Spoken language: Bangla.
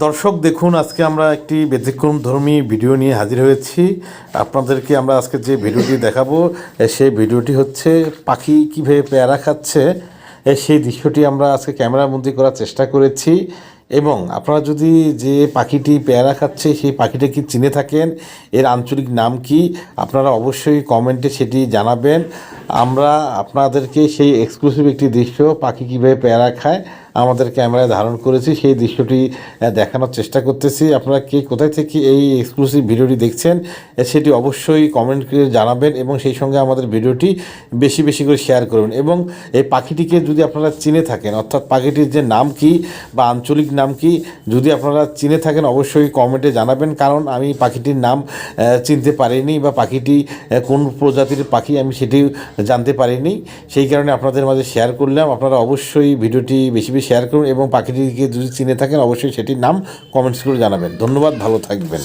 দর্শক, দেখুন, আজকে আমরা একটি ব্যতিক্রম ধর্মী ভিডিও নিয়ে হাজির হয়েছি। আপনাদেরকে আমরা আজকে যে ভিডিওটি দেখাবো সেই ভিডিওটি হচ্ছে পাখি কীভাবে পেয়ারা খাচ্ছে। সেই দৃশ্যটি আমরা আজকে ক্যামেরাবন্দি করার চেষ্টা করেছি। এবং আপনারা যদি যে পাখিটি পেয়ারা খাচ্ছে, সেই পাখিটা কি চিনে থাকেন? এর আঞ্চলিক নাম কি? আপনারা অবশ্যই কমেন্টে সেটি জানাবেন। আমরা আপনাদেরকে সেই এক্সক্লুসিভ একটি দৃশ্য পাখি কীভাবে পেয়ারা খায় আমাদের ক্যামেরায় ধারণ করেছি, সেই দৃশ্যটি দেখানোর চেষ্টা করতেছি। আপনারা কে কোথায় থেকে এই এক্সক্লুসিভ ভিডিওটি দেখছেন সেটি অবশ্যই কমেন্ট করে জানাবেন এবং সেই সঙ্গে আমাদের ভিডিওটি বেশি বেশি করে শেয়ার করবেন এবং এই পাখিটিকে যদি আপনারা চিনে থাকেন, অর্থাৎ পাখিটির যে নাম কি বা আঞ্চলিক নাম কি, যদি আপনারা চিনে থাকেন অবশ্যই কমেন্টে জানাবেন, কারণ আমি পাখিটির নাম চিনতে পারিনি বা পাখিটি কোন প্রজাতির পাখি আমি সেটি জানতে পারিনি। সেই কারণে আপনাদের মাঝে শেয়ার করলাম। আপনারা অবশ্যই ভিডিওটি বেশি বেশি শেয়ার করুন এবং পাখিটিকে যদি চিনে থাকেন, অবশ্যই সেটির নাম কমেন্টস করে জানাবেন। ধন্যবাদ, ভালো থাকবেন।